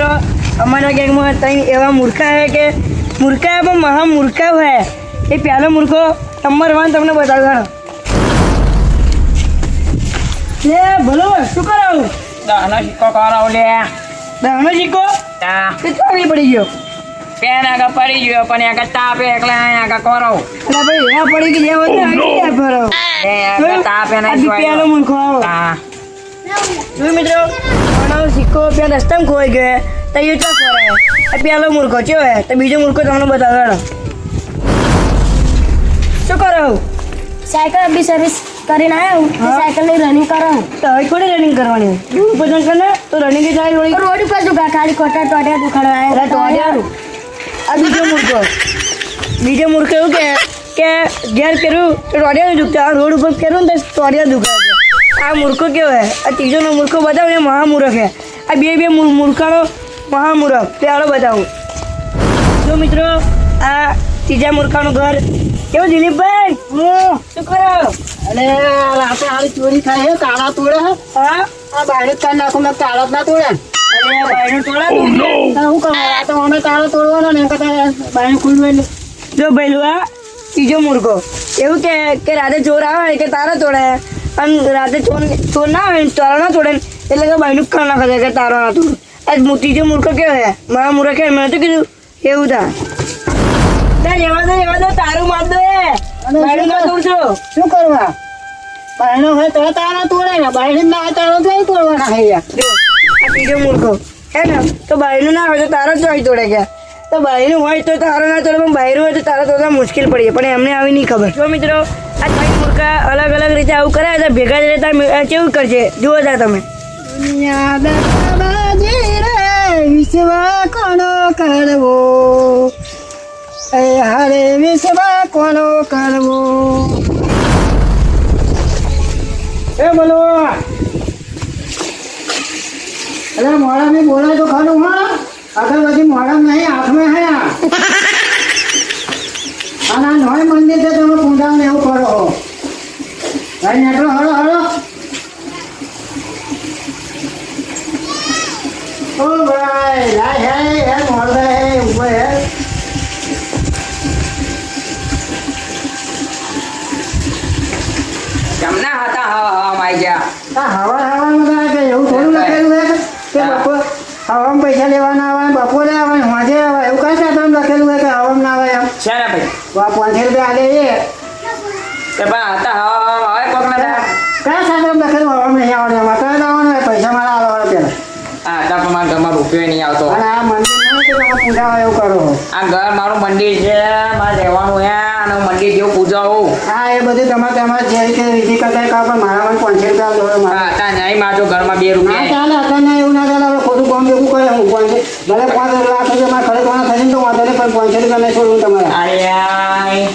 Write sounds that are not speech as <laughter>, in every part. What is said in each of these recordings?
મિત્રો અમારા ગેંગમાં ત્રણ એવા મૂર્ખા છે કે મૂર્ખા પણ મહા મૂર્ખા હોય એ પહેલો મૂર્ખો નંબર વન તમને બતાવવાનો લે ભલો શું કરાવું? દાનો સિક્કો કરાવ લે. દાનો સિક્કો? તે પડી ગયો? પેન આગળ પડી ગયો પણ આગળ તાપે એટલે અહીંયા આગળ કરો. એટલે ભાઈ એ પડી ગઈ જેવો તો આગળ ગયા ફરો? એ આગળ તાપે નહીં પેલો મૂર્ખો હા. મિત્રો આનો સિક્કો ત્યાં રસ્તામાં ખોવાઈ ગયો તો એ ચા ફરે આ પહેલો મૂર્ખો ચો હે? તો બીજો મૂર્ખો તમને બતાવે શું કરો સાયકલ બી સર્વિસ કરીને આવ્યો હું. હા. સાયકલની રનિંગ કરાવું તો હવે થોડી રનિંગ કરવાની? દૂર ભજન કરે તો રનિંગ જ થાય થોડી રોડ ઉપર દુખા ખાલી ખોટા ટોટિયા દુખાડવા આવ્યા. આ બીજો મૂર્ખો. બીજો મૂર્ખો એવું કે કે ઘેર કર્યું તો ટોડિયા દુખતા. રોડ ઉપર કર્યું ને તો ટોડિયા દુખાય. આ મૂર્ખો કેવો હે? આ ત્રીજોનો મૂર્ખો બતાવું એ મહામૂર્ખ હે. આ બે બે મૂર્ખાનો મહામૂર્ખ. પેલો બતાવું. જો મિત્રો આ ત્રીજા મૂર્ખાનું ઘર કેવું દિલીપભાઈ? શું કરો? અને રાતે હારી ચોરી થાય છે તાળા તોડે છે હા? આ બાયણે જ નાખું મેં તાળા જ ના તોડે તો તો એટલે. જો ભઈલું આ ત્રીજો મૂર્ખો. એવું કે કે રાતે ચોર આવે કે તારા તોડે? અને રાતે ચોર ચોર ના આવે ને તારા ના તોડે એટલે કે ભાઈનું કર નાખે કે તારો ના તું આજ મુ- ત્રીજો મૂર્ખ કેવો હે મારા મૂર્ખ કે મેં તો કીધું. એવું થા. તાર એવા તો એવા તો તારું માર દો એ ભાઈનું ના તોડશો શું કરવા? બાયણો હોય તો તારા તોડે ને બાયણે ના હોય તારો તો તોડવાના છે યાર? આ ત્રીજો મૂર્ખો. હે ને તો ભાઈનું ના હોય તો તારો જ તોડે ગયા તો બહેરું હોય તો તારો ના તોડે પણ બહેરું હોય તો તારા તોડવા મુશ્કેલ પડી પણ એમને આવી નહીં ખબર. જો મિત્રો, આ ત્રણ મૂર્ખા અલગ અલગ રીતે આવું કરે તો ભેગા જ રહેતા કેવું કરશે? જુઓ તા તમે. વિશ્વ કોનો કરવો હારે વિશ્વ કોનો કરવો એ બોલો. અરે મોડા મેં બોલાય તો ખાનું હા આગળ બધી મોડા નહીં હાથમાં હે આ. અને આ નોય મંદિર છે તમે પૂંજાવ ને એવું કરો ભાઈ નેટલો હળો હળો ઓ ભાઈ લાય હે હે મોડે હે ઊભો હે જમના હતા હવા હવા માં ગયા. આ હવા હવાનું થાય કે એવું થોડું લખેલું હે કે બપોર હવામાં પૈસા લેવાના આવે બપોરે આવે સાંજે આવે એવું કઈ સાધન લખેલું હે કે હવામાં ના આવે એમ? છે ને ભાઈ. વા પાંચસો રૂપિયા આલે એ. તે પણ હતા હવા હવા કોક ના કયા સાધન લખેલું હવામાં નહીં આવડે એમાં કયા લાવવાનું પૈસા મારા આલવાના પેલા. હા ઘરમાં રૂપિયો નહીં આવતો. અને આ મંદિર એવું કરો? આ ઘર મારું મંદિર છે મારે રહેવાનું હે અને મંદિર જેવું પૂજાવું. હા એ બધું તમારે તમારે જે રીતે વિધિ કરતા પણ મારા પાંચસો રૂપિયા હા હતા નહીં મારજો ઘરમાં બે રૂપિયા ચાલે અત્યારે એવું ના ચાલે હવે ખોટું કામ જેવું કરે હું પાંચ ભલે પાંચ લાખ રૂપિયા મારે ખરીદવાના થશે ને તો વાંધો નહીં પણ પાંચસો રૂપિયા નહીં છોડવું તમારે આય.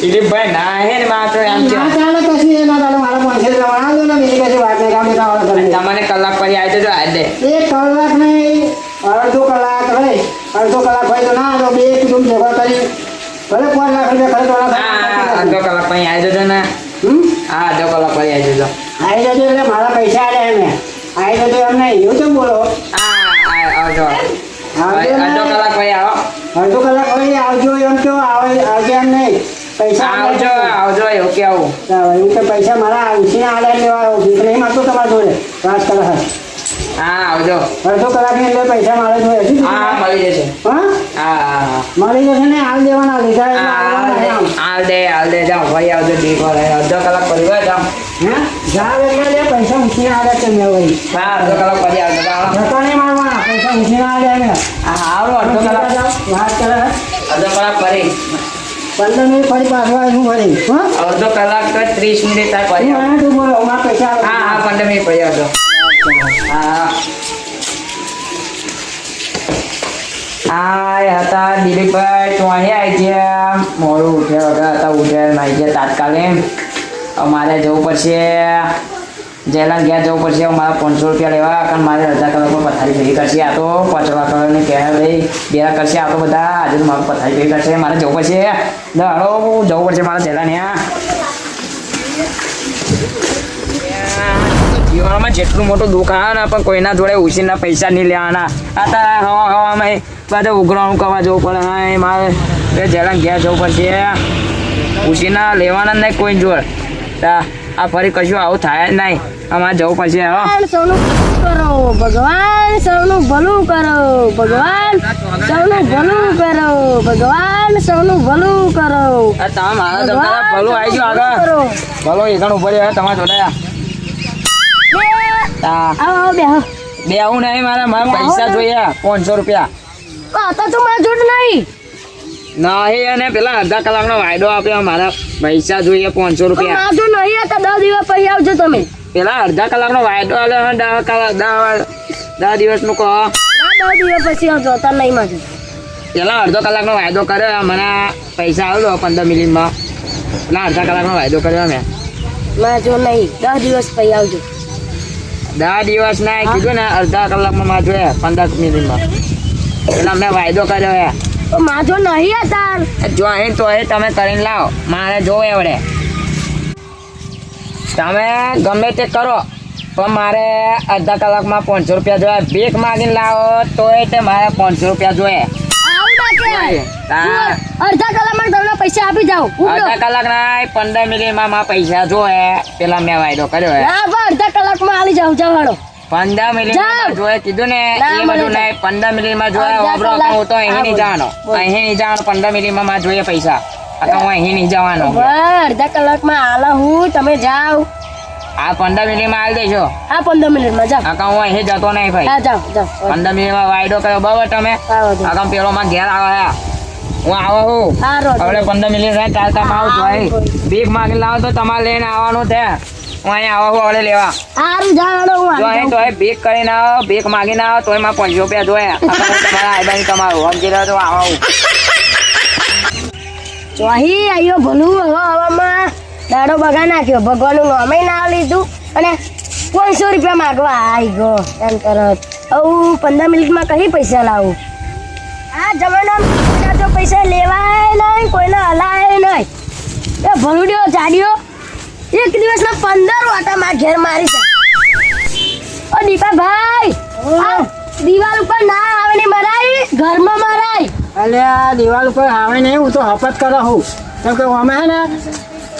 દિલીપભાઈ ના હે ને તો એમ છે. ના ચાલે કશું એ ના ચાલે મારા પાંચસો રૂપિયા વાળા ને બીજી કશી વાત નહીં કામ વાળા તમને કલાક પછી આવી જજો આજે એક કલાક નહીં અડધો કલાક હોય અડધો કલાક હોય તો ના તો બે કુટુંબ ભેગા કરી. ભલે પાંચ લાખ રૂપિયા હા ખરીદવાના અડધો કલાક પછી આવી જજો ને. હા જો કલાક પછી આવી જજો. આવી જજો એટલે મારા પૈસા આલે એમને આવી જજો એમને એવું તો બોલો? હા આવજો. અડધો કલાક પછી આવો. અડધો કલાક હોય આવજો એમ તો આવે આવજો એમ નહીં. પૈસા આવજો આવજો એવું કે આવું એવું તો પૈસા મારા ઉછીને આડે લેવા ભીખ નહીં માગતો તમારા જોડે. કરે છે હા આવજો. અડધો કલાકની અંદર પૈસા જોડે શું હા મળી જશે. હા? મળી જશે ને? હાલ દેવાના લીધા હાલ દે હાલ દે જાઓ. ભાઈ આવજો ડીપ અડધો કલાક પછી હોય જાઓ. હે? જાવ એટલે લે પૈસા ઉછીના આવે છે મેં હા અડધો કલાક પછી આવજો નહીં મારવાના પૈસા ઉછીના હા આવો અડધો કલાક. વાત કરે. અડધો કલાક ફરી પંદર મિનિટ ફરી પાછો આવીશું ફરી હા? અડધો કલાક ત્રીસ મિનિટ થાય પછી. તું બોલો પૈસા હા હા પંદર મિનિટ પછી આવજો. હા હા આ હતા દિલીપભાઈ, તો આવી ગયા? મોડું ઉઠ્યા વગર હતા, ઉઠ્યા આવી ગયા તાત્કાલિક. અમારે જવું પડશે. જેલાન ઘેર જવું પડશે મારે પાંચસો રૂપિયા લેવા, કારણ મારે અડધા કલાકમાં પથારી ભેગી કરશે. આ તો પચવા કલરની પહેર લઈ બેરા કરશે આ તો બધા. આજે મારે પથારી ભેગી કરશે. મારે જવું પડશે. દાડો જવું પડશે મારા જેલાન ત્યાં જીવનમાં જેટલું મોટું દુઃખ આવે ને પણ કોઈના જોડે ઉછીના પૈસા નહીં લેવાના. આ તો હવા હવામાં બધે ઉઘરાણું કરવા જવું પડે. હા મારે જરા ઘેર જવું પડશે. ઉછીના લેવાના નહીં કોઈ જોડે. તા આ ફરી કશું આવું થાય જ નહીં. અમારે જવું પડશે હા. ભગવાન સૌનું કરો ભગવાન સૌનું ભલું કરો ભગવાન સૌનું ભલું કરો ભગવાન સૌનું ભલું કરો. તમે મારા ભલું આવી ગયું આગળ. ભલો એકણ ઉપર તમારા જોડે. તા આવો આવો બે આવું નહીં મારા મારા પૈસા જોઈએ પાંચસો રૂપિયા. તો તું મારા જોડ નહીં. નહીં અને પેલા અડધા કલાકનો વાયદો આપ્યો મારા પૈસા જોઈએ પાંચસો રૂપિયા. મારા જોડ નહીં હતા દસ દિવસ પછી આવજો તમે. પેલા અડધા કલાકનો વાયદો આવ્યો દસ કલાક દસ દસ દિવસનું કહો. દસ દિવસ પછી આવજો અત્યારે નહીં માજો પેલા અડધો કલાકનો વાયદો કર્યો મને પૈસા આવ્યો પંદર મિનિટમાં. પેલા અડધા કલાકનો વાયદો કર્યો મેં મારા જો નહીં દસ દિવસ પછી આવજો. દસ દિવસ ના કીધું ને અડધા કલાકમાં માં જોઈએ પંદર મિનિટમાં. એટલે અમને વાયદો કર્યો હે જોડ નહીં હતા જો અહીં તો એ તમે કરીને લાવો મારે જોવે એવડે તમે ગમે તે કરો પણ મારે અડધા કલાકમાં પાંચસો રૂપિયા જોઈએ. ભીખ માગીને લાવો તોય તે મારે પાંચસો રૂપિયા જોઈએ. અડધા કલાકમાં તમને પૈસા આપી જાઉં. અડધા કલાક ના પંદર મિનિટમાં માં પૈસા જોઈએ પેલા મેં વાયદો કર્યો હે. અડધા કલાકમાં આલી જાઉં જવાડો પંદર મિનિટમાં જાઓ. જોઈએ કીધું ને એ બધું નહીં પંદર મિનિટમાં અડધા વાપરો હું તો અહીં હા, નહીં જવાનો અહીં નહીં જવાનો પંદર મિનિટમાં માં જોઈએ પૈસા. હું અહીં નહીં જવાનો. અડધા કલાકમાં આલા હું તમે જાઓ. આ પંદર મિનિટમાં આવી દેજો હા પંદર મિનિટમાં જાઓ. આ હું અહીં જતો નહીં ભાઈ. હા જાઓ જાઓ પંદર મિનિટમાં વાયડો કર્યો બરાબર તમે? તો પેલો માં ઘેર આવે હું? આવો હું હવે પંદર મિનિટ રહે ચાલતા આવું અહીં ભીખ માગી લાવો તો તમારે લઈને આવવાનું છે. હું અહીં આવો હું હવે લેવા. સારું હું જો અહીં તો ભીખ કરીને આવો ભીખ માગીને આવો તોય એમાં પાંચસો રૂપિયા તો હું તમારા આઈબાઈ તમારું. સમજી રહ્યો તો આવો હું. ચોહી આયો ભલું હવા હવામાં. દાડો બગા નાખ્યો. ભગવાનનું નામે ના લીધું. અને પાંચસો રૂપિયા માગવા આવી ગયો. એમ તરત આવું પંદર મિનિટમાં કઈ પૈસા લાવું? આ જમાનામાં તો પૈસા લેવાય નહીં કોઈને હલાય નહીં. એ ભલુડ્યો જાડ્યો એક દિવસના પંદર વાટા માં ઘેર મારી છે. ઓ દીપાભાઈ ભાઈ દિવાલ ઉપર ના આવે ને મરાય ઘરમાં મરાય. અલે આ દિવાલ ઉપર આવે નહીં હું તો હપત કરો હું. કેમ કે અમે હે ને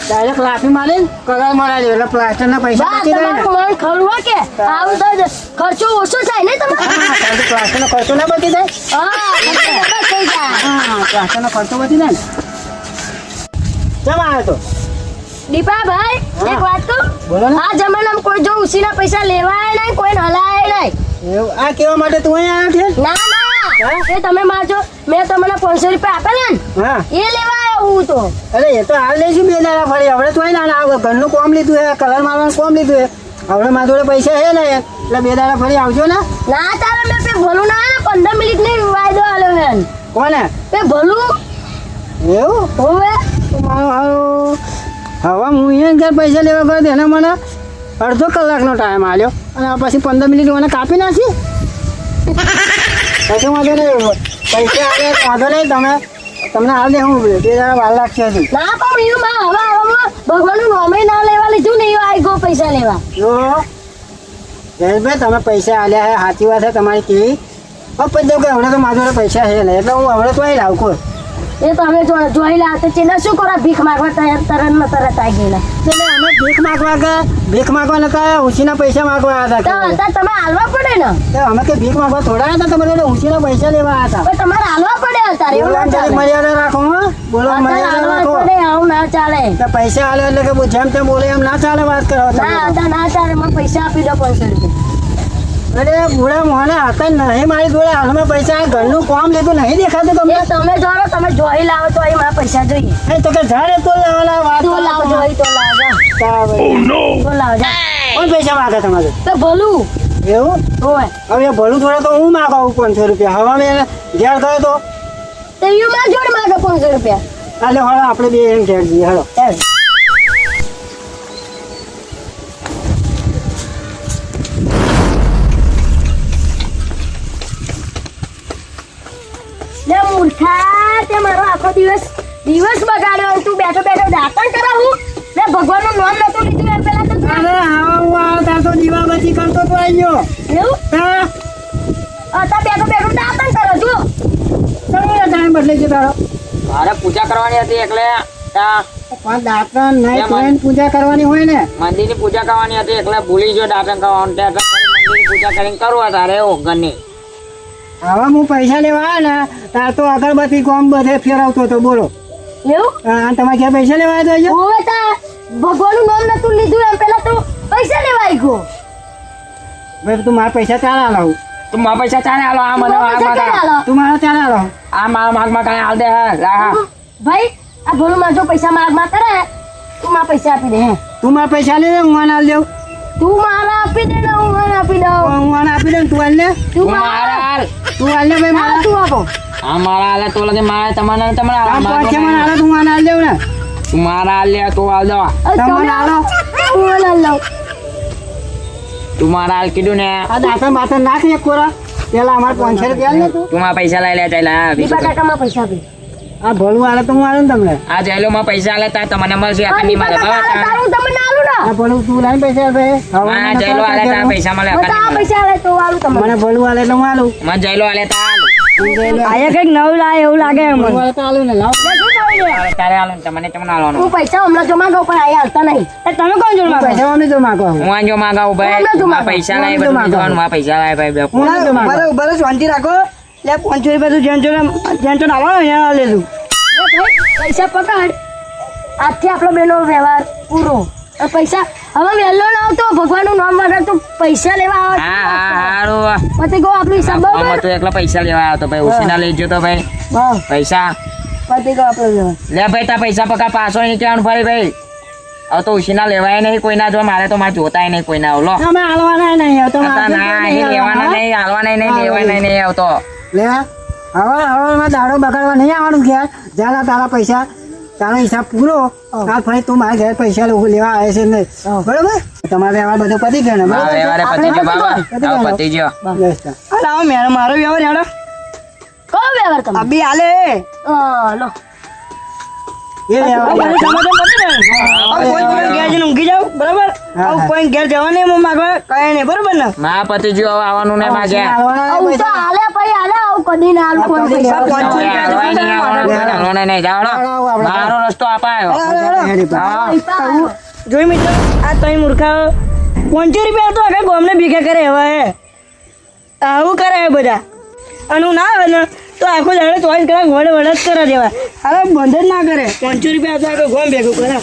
ડાયરેક્ટ લાફી મારી કલર મરાવી એટલે પ્લાસ્ટરના પૈસા બચી જાય ને. મન ખરું કે? આવું તો ખર્ચો ઓછો થાય ને તમારો? પ્લાસ્ટર નો ખર્ચો ના બચી જાય. હા થઈ જાય. હા પ્લાસ્ટરનો ખર્ચો બચી જાય ને. કેમ આવ્યો તો? દીપાભાઈ એક વાત કહું? બોલો આ જમાનામાં કોઈ જો ઉસીના પૈસા લેવાય નહીં કોઈ હલાય નહીં. આ કેવા માટે તું અહીંયા આવ્યો ના ના. એ તમે મારજો. મેં તમને પાંચસો રૂપિયા આપેલા ને. હા. એ લેવા આવ્યો હું તો. અરે એ તો હાલ લઈશું બે દાડા ફરી? હવે તોય ના ના ઘરનું કોમ લીધું હે કલર મારવાનું કોમ લીધું હે. હવે મારા જોડે પૈસા હે ને એટલે બે દાડા ફરી આવજો ને. ના તારે મેં પે ભલું ના ને પંદર મિનિટ ને વાયદો આલો હે કોને? પે ભલું? એવું? હોવે. હવે હું અહીંયા ઘર પૈસા લેવા ગયો એને મને અડધો કલાકનો ટાઈમ આલ્યો. અને આ પછી પંદર મિનિટ મને કાપી નાખી. <laughs> પછી વાંધો નહીં પૈસા આવે વાંધો નહીં તમે તમને હાલ દે હું બે દાડા વાર લાગશે હજુ. ના પણ એવું માં હવે હવે ભગવાનનું નામે ના લેવા લીધું ને એવું આવી ગયો પૈસા લેવા. જો જયેશભાઈ તમે પૈસા આલ્યા હે સાચી વાત છે તમારી કેવી? હવે પછી કે હમણાં તો મારા જોડે પૈસા છે એટલે હું હમણાં તો અહીં લાવું કોઈ. એ તમે જોઈ લા તો ચેલા શું કરો? ભીખ માંગવા તૈયાર તરત ને તરત આવી ગયેલા. એટલે અમે ભીખ માગવા ગયા. ભીખ માગવા નતા ઊંચીના પૈસા માગવા તો આવ્યા હતા તમે હાલવા પડે ને? તો અમે કે ભીખ માગવા થોડા હતા તમારે જોડે ઊંચીના પૈસા લેવા હતા. પણ તમારે હાલવા પડે અત્યારે એવું મર્યાદા રાખો બોલો મર્યાદા રાખો. આવું ના ચાલે. તો પૈસા હાલે એટલે કે જેમ તેમ બોલે એમ ના ચાલે વાત કરો ના ના ચાલે મને પૈસા આપી દો પાંચસો રૂપિયા. અરે બુડા મોને હતા નહીં મારી જોડે હાલમાં પૈસા ઘરનું કામ લીધું નહીં દેખાતું તમને? તમે જો તમે જોઈ લાવો તો અહીં મારા પૈસા જોઈએ. એ તો કે ઝાડે તો લેવાના વાત તો લાવો જોઈ તો લાવો ઓ નો તો લાવો જા. કોણ પૈસા માંગે તમારે? તો ભલું. એવું? હોય હવે એ ભલું થોડા તો હું માગાવું પાંચસો રૂપિયા? હવા મેં ઘેર થયો તો? તે યુ માં જોડે માગે પાંચસો રૂપિયા. એટલે હવે આપણે બે એમ ઘેર જઈએ. હળો એમ. તે મારો આખો દિવસ દિવસ બગાડ્યો તું બેઠો બેઠો દાંતણ કરાવું. મે ભગવાનનું નામ નતું લીધું એમ પહેલા તો અરે હા હું આવ્યો તાર તો દીવાબત્તી કરતો તો આવ્યો એવું? હા. અત્યારે બેઠો બેઠો દાંતણ કરો છો તમે ટાઈમ બદલે છે તારો. મારે પૂજા કરવાની હતી એટલે પણ દાંતણ નહીં કોઈને પૂજા કરવાની હોય ને. મંદિરની પૂજા કરવાની હતી એટલે ભૂલી ગયો દાંતણ કરવાનું. એટલે મંદિરની પૂજા કરીને કરું તારે ઓગણની. હવે હું પૈસા લેવા આવ્યો ને તાર તો અગરબત્તી કોમ બધે ફેરવતો હતો બોલો. એવું? હા, તમારે ક્યાં પૈસા લેવા આવ્યો તા ભગવાનનું નામ નતું લીધું એમ પેલા તો પૈસા લેવા આવી ગયો ભાઈ તું મારા પૈસા ચાલા લાવું તું મારા પૈસા ચાલે આવો આ મને માગ પૈસા ક્યારે માં તું મારા ચાલા લાવ આ મારા માગમાં કાંઈ હાલ દે હા ભાઈ આ ભોલું માં જો પૈસા માગમાં કરે તું મારા પૈસા આપી દે હે. તું મારા પૈસા લે હું આને આલ દેવું તું મારા આપી દે ને હું મને આપી દઉં. હું આને આપી દઉં તું આલ લે તું તું મારા હાલ તું આલ લે ભાઈ હા, મારા? તું આપો. આ મારા હાલે તો લગે મારે તમારે તમારે હાલ. આ મારે તો મને નહીં. આલે તું આને આલ દેવું ને. તું મારા હાલ લે તું હાલ દો. તમને તમે આલો. હું મને લઉં તું મારા હાલ કીધું ને. આ દાંતણ બાતણ નાખ એક કોરા. પેલા અમારે પાંચસો રૂપિયા આલ તું. તું મારા પૈસા લઈ લે ચાલ હા બીજું દીપા પૈસા આપી. આ ભોલું આલે તો હું આલું ને તમને. આ જેલો માં પૈસા લે તા તમને મળશે આ હા, ભોલું તું લાઈન પૈસા આપે હા મને આલે તા પૈસા મળે તો. પૈસા આલે તો આલું તમને. મને ભોલું આલે એટલે આલું. મને જેલો આલે તા હાલ. આયા કંઈક નવું લાય એવું લાગે એમ. ભોલું આલે તો આલું ને લાવ. તારે હાલ તમને તમને હાલવાનું હું પૈસા હમણાં જમા કહું પણ અહીંયા હાલતા નહીં. તમે કોણ જોડ માંગો પૈસા અમે જો માગો હું આજો માગાવું ભાઈ. મારા પૈસા નહીં લાય બધું જોવાનું મારા પૈસા લાય ભાઈ હું બરાબર બરાબર શાંતિ રાખો. એટલે પાંચસો રૂપિયા તું જેમ ચોર જેમ આવવાનો લેલું પૈસા પકડ. આજથી આપણો બેનો વ્યવહાર પૂરો. પૈસા હવે વહેલો ના આવતો ભગવાનનું નામ વગર તું પૈસા લેવા આવે. હા હા પતિ ગો આપણી હિસાબ આમાં તો એકલા પૈસા લેવા આવ્યો તો ભાઈ ઉસીના લઈ જતો ભાઈ. પૈસા. પતિ ગો આપણો લે ભાઈ તા પૈસા પકા પાછો નહીં કહેવાનું ભાઈ ભાઈ? હવે તો ઉસીના લેવાય નહીં કોઈના જો મારે તો મારે જોતાય નહીં કોઈના ઓલો અમે હાલવાના નહીં આવતો ના એ લેવાના નહીં હાલવાના નહીં લેવાના નહીં આવતો લે હવે હવે દાડો બગાડવા નહીં આવવાનું કે જ્યાં તારા પૈસા. તારો હિસાબ પૂરો? આ ભાઈ તું મારા ઘરે પૈસા લોકો લેવા આવે છે ને. બરોબર? તમારે વ્યવહાર બધો પતી ગયો ને વ્યવહાર પતી ગયો બાબા પતી ગયો. અરે આવો મેરો મારો વ્યવહાર હેડો. કયો વ્યવહાર તમે? અબી આલે લો. એ વ્યવહાર. પતી ગયું. ઊંઘી જાવ બરાબર? હા, કોઈ ઘેર જવા નહીં હું માગવા કઈ નહીં બરોબર ને? મા પતિ ગયો આવવાનું ને માગે. હાલવાના નહીં આવું તો પૈસા. હાલે ભાઈ હાલે. આવું કદી ના હાલું કોઈ કદી પૈસા ના પાંચસો હવે રૂપિયા હાલવાય નહીં આવવાનું નહીં, હાલવાના નહીં જાઓ હાલો, આપણે. મારો રસ્તો અપાયો. જોઈ મિત્રો આ તઈ મૂર્ખા પંચો રૂપિયા તો આખા ગોમને ભેગા કરે હવે હે. આવું કરે હે બધા. અને હું ના આવે ને તો આખો દાડો ચોઈસ કલાક વડે વડે જ કરે દેવા. હવે બંધ જ ના કરે. પંચો રૂપિયા તો આખો ગોમ ભેગું કરે.